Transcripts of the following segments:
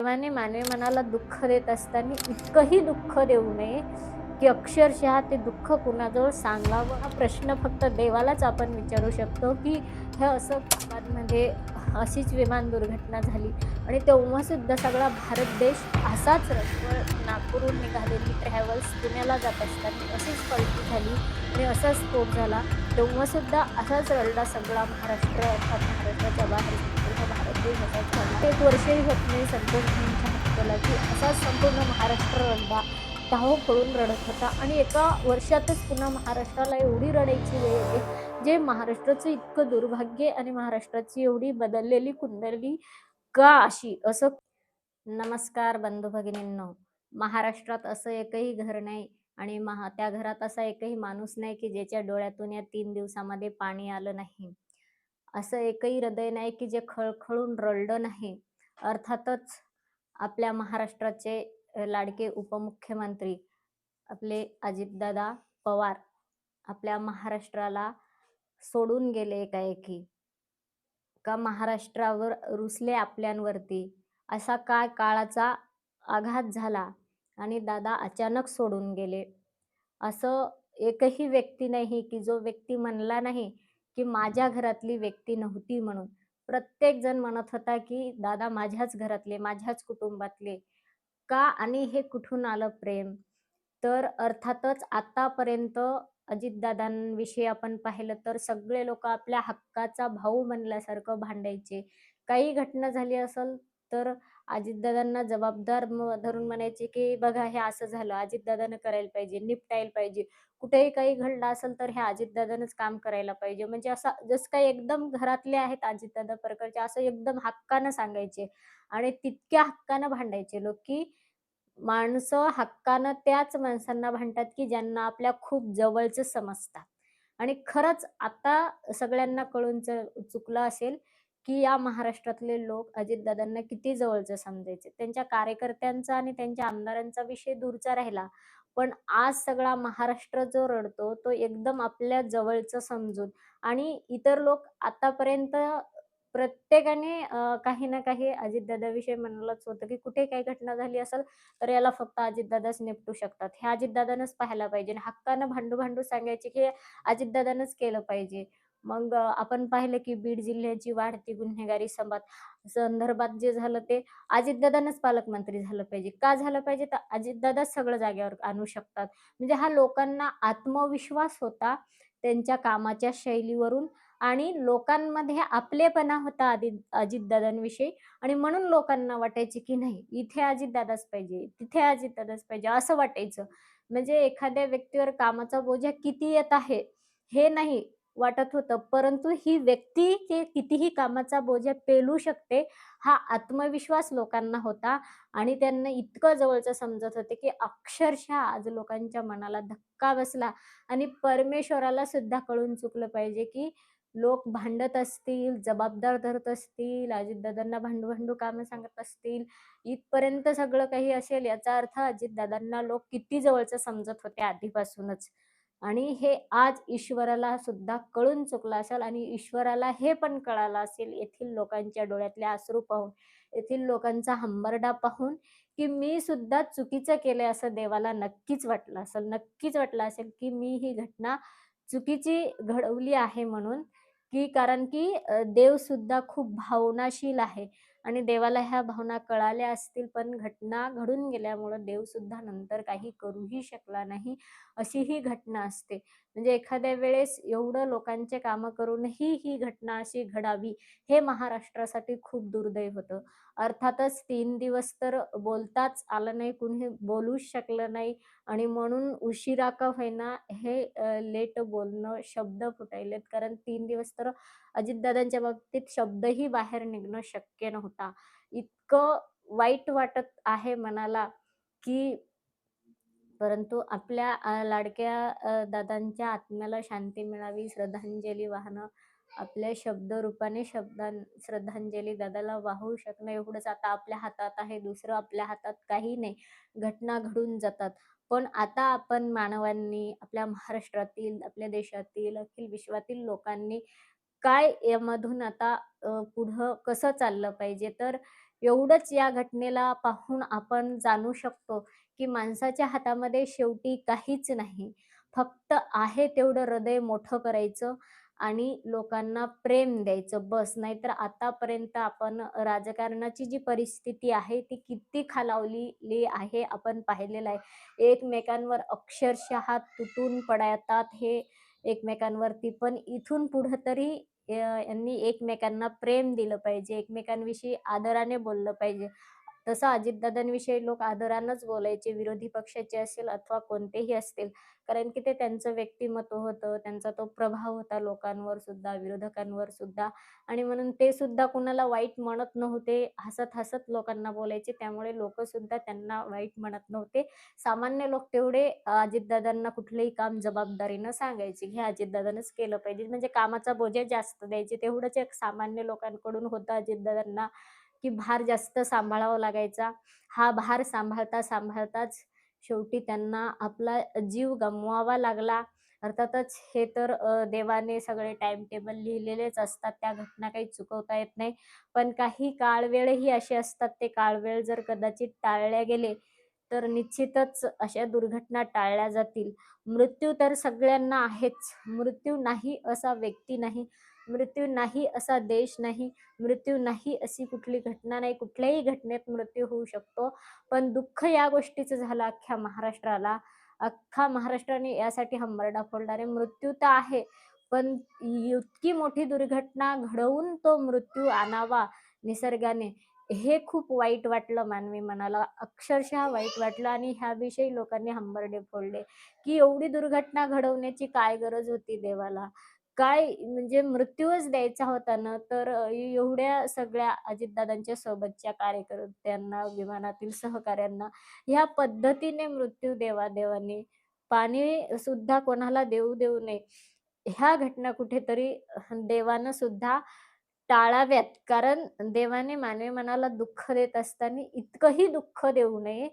देवाने मानवी मनाला दुःख देत असताना इतकंही दुःख देऊ नये की अक्षरशः ते दुःख कुणाजवळ सांगावं? हा प्रश्न फक्त देवालाच आपण विचारू शकतो की हे असं मध्ये अशीच विमान दुर्घटना झाली. आणि तेव्हा सुद्धा सगळा भारत देश असाच रस्त्यावर नागपूरहून निघालेली ट्रॅव्हल्स पुण्याला जात असताना अशीच पलटी झाली आणि असाच स्फोट झाला. तेव्हा सुद्धा असाच रडला सगळा महाराष्ट्र अर्थात महाराष्ट्राच्या बाहेर. संपूर्ण भारत देश असाच झाला एक वर्षही होत नाही संतोषजींच्या हत्येला की असाच संपूर्ण महाराष्ट्र रडला. धाव पडून रडत होता. आणि एका वर्षातच पुन्हा महाराष्ट्राला एवढी रडायची वेळ येते जे महाराष्ट्राचं इतकं दुर्भाग्य आणि महाराष्ट्राची एवढी बदललेली कुंडली का अशी? असं नमस्कार बंधू भगिनींनो. महाराष्ट्रात असं एकही घर नाही आणि महा त्या घरात असा एकही माणूस नाही की ज्याच्या डोळ्यातून या तीन दिवसामध्ये पाणी आलं नाही. असं एकही हृदय नाही की जे खळखळून रडलं नाही अर्थातच आपल्या महाराष्ट्राचे लाडके उपमुख्यमंत्री आपले अजितदादा पवार आपल्या महाराष्ट्राला सोडून गेले एकाएकी. का महाराष्ट्रावर रुसले आपल्यांवरती? असा काय काळाचा आघात झाला आणि दादा अचानक सोडून गेले? असं एकही व्यक्ती नाही की जो व्यक्ती म्हणला नाही की माझ्या घरातली व्यक्ती नव्हती म्हणून. प्रत्येक जण म्हणत होता की दादा माझ्याच घरातले माझ्याच कुटुंबातले. का आणि हे कुठून आलं प्रेम? तर अर्थातच आतापर्यंत अजितदादांविषयी आपण पाहिलं तर सगळे लोक आपल्या हक्काचा भाऊ म्हणल्यासारखं भांडायचे. काही घटना झाली असेल तर अजितदादांना जबाबदार धरून म्हणायचे की बघा हे असं झालं. अजितदादानं करायला पाहिजे निपटायला पाहिजे. कुठेही काही घडलं असेल तर हे अजितदादानंच काम करायला पाहिजे. म्हणजे असं जसं काही एकदम घरातले आहेत अजितदादा प्रकारचे असं एकदम हक्कानं सांगायचे. आणि तितक्या हक्कानं भांडायचे लोक की माणसं हक्कानं त्याच माणसांना भांडतात की ज्यांना आपल्या खूप जवळचं समजतात. आणि खरंच आता सगळ्यांना कळून चुकलं असेल की या महाराष्ट्रातले लोक अजितदादांना किती जवळचं समजायचे? त्यांच्या कार्यकर्त्यांचा आणि त्यांच्या आमदारांचा विषय दूरचा राहिला. पण आज सगळा महाराष्ट्र जो रडतो तो एकदम आपल्या जवळचं समजून आणि इतर लोक आतापर्यंत प्रत्येकाने काही ना काही अजितदादाविषयी म्हणलंच होतं की कुठे काही घटना झाली असेल तर याला फक्त अजितदादाच निपटू शकतात. हे अजितदादानंच पाहायला पाहिजे आणि हक्कानं भांडू भांडू सांगायचे की हे अजितदादानंच केलं पाहिजे. मग आपण पाहिलं की बीड जिल्ह्याची वाढती गुन्हेगारी संबंध संदर्भात जे झालं ते अजितदादानंच पालकमंत्री झालं पाहिजे. का झालं पाहिजे? तर अजितदादाच सगळं जागेवर आणू शकतात. म्हणजे हा लोकांना आत्मविश्वास होता त्यांच्या कामाच्या शैलीवरून आणि लोकांमध्ये आपलेपणा होता आदि अजितदादांविषयी आणि म्हणून लोकांना वाटायचे की नाही इथे अजितदादाच पाहिजे तिथे अजितदादाच पाहिजे असं वाटायचं. म्हणजे एखाद्या व्यक्तीवर कामाचा बोजा किती येत आहे हे नाही. वाटत होतं. परंतु ही व्यक्ती ते कितीही कामाचा बोजा पेलू शकते हा आत्मविश्वास लोकांना होता आणि त्यांना इतकं जवळचं समजत होते की अक्षरशः आज लोकांच्या मनाला धक्का बसला आणि परमेश्वराला सुद्धा कळून चुकलं पाहिजे की लोक भांडत असतील जबाबदार धरत असतील अजितदादांना भांडू भांडू कामं सांगत असतील. इथपर्यंत सगळं काही असेल याचा अर्थ अजितदादांना लोक किती जवळचं समजत होते आधीपासूनच. आणि हे आज ईश्वराला सुद्धा कळून चुकलं असेल आणि ईश्वराला हे पण कळालं असेल येथील लोकांच्या डोळ्यातले आसरू पाहून येथील लोकांचा हंबरडा पाहून की मी सुद्धा चुकीचं केलंय असं देवाला नक्कीच वाटलं असेल नक्कीच वाटलं असेल की मी ही घटना चुकीची घडवली आहे म्हणून की कारण की देव सुद्धा खूप भावनाशील आहे. आणि देवाला ह्या भावना कळाल्या असतील पण घटना घडून गेल्यामुळं देवसुद्धा नंतर काही करूही शकला नाही अशी ही घटना असते. म्हणजे एखाद्या वेळेस एवढं लोकांचे कामं करूनही ही घटना अशी घडावी हे महाराष्ट्रासाठी खूप दुर्दैव होतं. अर्थातच तीन दिवस तर बोलताच आलं नाही कुणी बोलूच शकलं नाही आणि म्हणून उशिरा का होईना हे लेट बोलणं शब्द फुटायलेत. कारण तीन दिवस तर अजितदादांच्या बाबतीत शब्दही बाहेर निघणं शक्य नव्हता. इतकं वाईट वाटत आहे मनाला की परंतु आपल्या लाडक्या दादांच्या आत्म्याला शांती मिळावी श्रद्धांजली वाहणं आपल्या शब्दरूपाने शब्दां श्रद्धांजली दादाला वाहू शकणं एवढंच. आता आपल्या हातात आहे दुसरं आपल्या हातात काही नाही. घटना घडून जातात. पण आता आपण मानवांनी आपल्या महाराष्ट्रातील आपल्या देशातील अखिल विश्वातील लोकांनी काय यामधून आता पुढं कसं चाललं पाहिजे? तर एवढंच या घटनेला पाहून आपण जाणू शकतो, की माणसाच्या हातामध्ये शेवटी काहीच नाही. फक्त आहे तेवढं हृदय मोठं करायचं आणि लोकांना प्रेम द्यायचं बस. नाहीतर आतापर्यंत आपण राजकारणाची जी परिस्थिती आहे, ती किती खालावलेली आहे आपण पाहिलेलं आहे. एकमेकांवर अक्षरशः तुटून पडतात हे एकमेकांवरती. पण इथून पुढं तरी यांनी एकमेकांना प्रेम दिलं पाहिजे, एकमेकांविषयी आदराने बोललं पाहिजे. तसं अजितदादांविषयी लोक आदरानंच बोलायचे, विरोधी पक्षाचे असेल अथवा कोणतेही असतील. कारण की ते त्यांचं व्यक्तिमत्व होतं, त्यांचा तो प्रभाव होता लोकांवर सुद्धा, विरोधकांवर सुद्धा आणि म्हणून ते सुद्धा कुणाला वाईट म्हणत नव्हते. हसत-हसत लोकांना बोलायचे. त्यामुळे लोक सुद्धा त्यांना वाईट म्हणत नव्हते. सामान्य लोक तेवढे अजितदादांना कुठलेही काम जबाबदारीनं सांगायचे, हे अजितदादांनीच केलं पाहिजे. म्हणजे कामाचा बोजा जास्त द्यायचे. तेवढंच एक सामान्य लोकांकडून होतं अजितदादांना, की भार जास्त सांभाळावा लागायचा. हा भार सांभाळता सांभाळताच शेवटी त्यांना आपला जीव गमवावा लागला. अर्थातच हे तर देवाने सगळे टाइम टेबल लिहिलेलेच असतात. त्या घटना काही चुकवता येत नाही. पण काही काळवेळही असे असतात, ते काळवेळ जर कदाचित टाळल्या गेले, तर निश्चितच अशा दुर्घटना टाळल्या जातील. मृत्यू तर सगळ्यांना आहेच. मृत्यू नाही असा व्यक्ती नाही. मृत्यू नाही असा देश नाही. मृत्यू नाही अशी कुठली घटना नाही. कुठल्याही घटनेत मृत्यू होऊ शकतो. पण दुःख या गोष्टीचं झालं अख्ख्या महाराष्ट्राला. अख्खा महाराष्ट्राने यासाठी हंबरडा फोडला. मृत्यू तर आहे, पण इतकी मोठी दुर्घटना घडवून तो मृत्यू आणावा निसर्गाने, हे खूप वाईट वाटलं मानवी मनाला. अक्षरशः वाईट वाटलं आणि ह्याविषयी लोकांनी हंबरडे फोडले, की एवढी दुर्घटना घडवण्याची काय गरज होती देवाला? काय म्हणजे मृत्यूच द्यायचा होता ना, तर एवढ्या सगळ्या अजितदादांच्या सोबतच्या कार्यकर्त्यांना, विमानातील सहकाऱ्यांना ह्या पद्धतीने मृत्यू देवा देवाने. पाणी सुद्धा कोणाला देऊ देऊ नये. ह्या घटना कुठेतरी देवानं सुद्धा टाळाव्यात. कारण देवाने मानवी मनाला दुःख देत असताना इतकंही दुःख देऊ नये,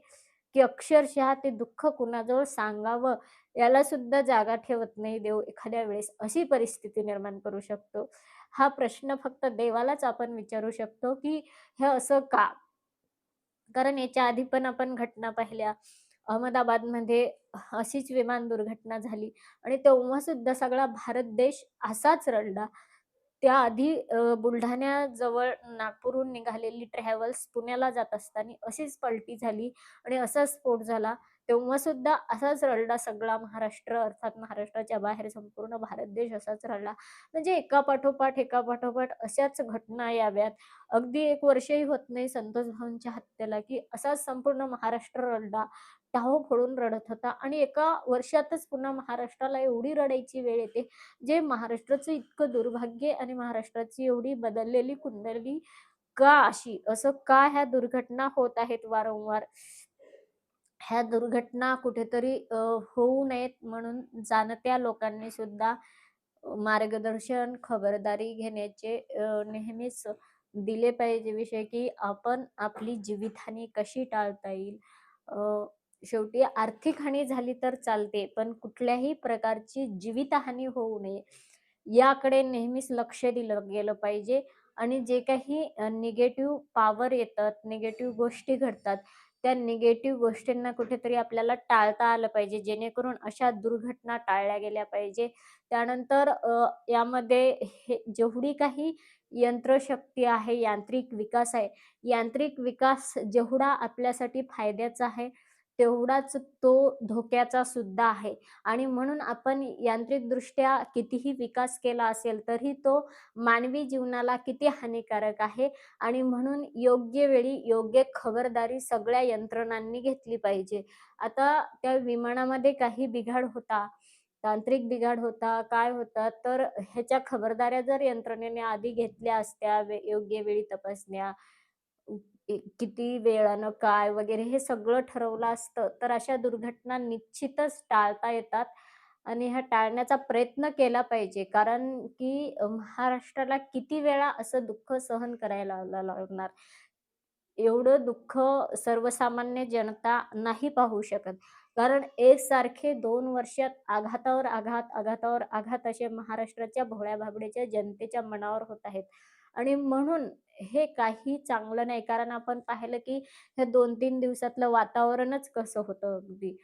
की अक्षरशः ते दुःख कुणाजवळ सांगावं याला सुद्धा जागा ठेवत नाही देव एखाद्या वेळेस. अशी परिस्थिती निर्माण करू शकतो. हा प्रश्न फक्त देवालाच आपण विचारू शकतो, की हे असं का? कारण याच्या आधी पण आपण घटना पाहिल्या. अहमदाबादमध्ये अशीच विमान दुर्घटना झाली आणि तेव्हा सुद्धा सगळा भारत देश असाच रडला. त्याआधी बुलढाण्याजवळ नागपूरहून निघालेली ट्रॅव्हल्स पुण्याला जात असताना अशीच पलटी झाली आणि असाच स्फोट झाला. तेव्हा सुद्धा असाच रडला सगळा महाराष्ट्र अर्थात महाराष्ट्राच्या बाहेर संपूर्ण भारत देश असाच रडला. म्हणजे एका पाठोपाठ एका पाठोपाठ अशाच घटना याव्यात. अगदी एक वर्षही होत नाही संतोष भाऊंच्या हत्येला, की असाच संपूर्ण महाराष्ट्र रडला. टाहो फोडून रडत होता आणि एका वर्षातच पुन्हा महाराष्ट्राला एवढी रडायची वेळ येते, जे महाराष्ट्राचं इतकं दुर्भाग्य आणि महाराष्ट्राची एवढी बदललेली कुंडली का अशी? असं का ह्या दुर्घटना होत आहेत वारंवार? ह्या दुर्घटना कुठेतरी होऊ नयेत म्हणून जाणत्या लोकांनी सुद्धा मार्गदर्शन, खबरदारी घेण्याचे नेहमीच दिले पाहिजे विषय, की आपण आपली जीवितहानी कशी टाळता येईल. शेवटी आर्थिक हानी झाली तर चालते, पण कुठल्याही प्रकारची जीवितहानी होऊ नये, याकडे नेहमीच लक्ष दिलं गेलं पाहिजे आणि जे काही निगेटिव्ह पॉवर येतात, निगेटिव्ह गोष्टी घडतात, त्या निगेटिव्ह गोष्टींना कुठेतरी आपल्याला टाळता आलं पाहिजे, जेणेकरून अशा दुर्घटना टाळल्या गेल्या पाहिजे. त्यानंतर यामध्ये हे जेवढी काही यंत्रशक्ती आहे, यांत्रिक विकास आहे, यांत्रिक विकास जेवढा आपल्यासाठी फायद्याचा आहे, तेवढाच तो धोक्याचा सुद्धा आहे आणि म्हणून आपण यांत्रिकदृष्ट्या कितीही विकास केला असेल, तरी तो मानवी जीवनाला किती हानिकारक आहे आणि म्हणून योग्य वेळी योग्य खबरदारी सगळ्या यंत्रणांनी घेतली पाहिजे. आता त्या विमानामध्ये काही बिघाड होता, तांत्रिक बिघाड होता, काय होता, तर ह्याच्या खबरदाऱ्या जर यंत्रणेने आधी घेतल्या असत्या, योग्य वेळी तपासण्या, किती वेळानं काय वगैरे हे सगळं ठरवलं असतं, तर अशा दुर्घटना निश्चितच टाळता येतात आणि ह्या टाळण्याचा प्रयत्न केला पाहिजे. कारण की महाराष्ट्राला किती वेळा असं दुःख सहन करायला लागणार. एवढं दुःख सर्वसामान्य जनता नाही पाहू शकत. कारण एकसारखे दोन वर्षात आघातावर आघात, आघातावर आघात असे महाराष्ट्राच्या भोळ्या-भाबड्याच्या जनतेच्या मनावर होत आहेत आणि म्हणून हे काही चांगलं नाही. कारण आपण पाहिलं की हे 2-3 दिवसातलं वातावरणच कसं होतं अगदी.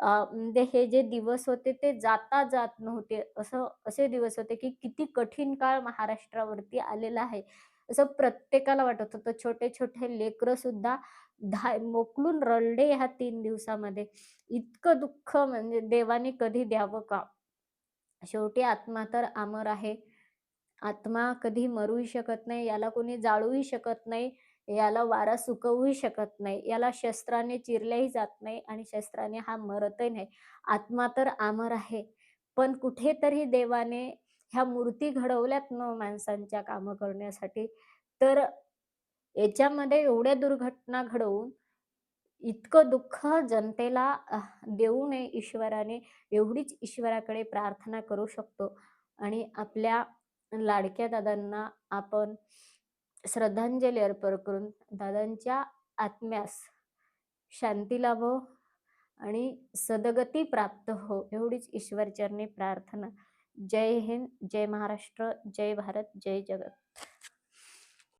म्हणजे हे जे दिवस होते ते जाता जात नव्हते. असं असे दिवस होते की किती कठीण काळ महाराष्ट्रावरती आलेला आहे. असं प्रत्येकाला वाटत होतं. छोटे-छोटे लेकरं सुद्धा धा मोकलून रडले ह्या तीन दिवसामध्ये. इतकं दुःख म्हणजे देवाने कधी द्यावं का? शेवटी आत्मा तर अमर आहे. आत्मा कधी मरूही शकत नाही, याला कोणी जाळूही शकत नाही, याला वारा सुकवूही शकत नाही, याला शस्त्राने चिरल्याही जात नाही आणि शस्त्राने हा मरतही नाही. आत्मा तर आमर आहे. पण कुठेतरी देवाने ह्या मूर्ती घडवल्यात न माणसांच्या कामं करण्यासाठी, तर याच्यामध्ये एवढ्या दुर्घटना घडवून इतकं दुःख जनतेला देऊ नये ईश्वराने, एवढीच ईश्वराकडे प्रार्थना करू शकतो आणि आपल्या लाडक्या दादांना आपण श्रद्धांजली अर्पण करून दादांच्या आत्म्यास शांती लाभो आणि सदगती प्राप्त हो, एवढीच ईश्वरचरणी प्रार्थना. जय हिंद, जय महाराष्ट्र, जय भारत, जय जगत.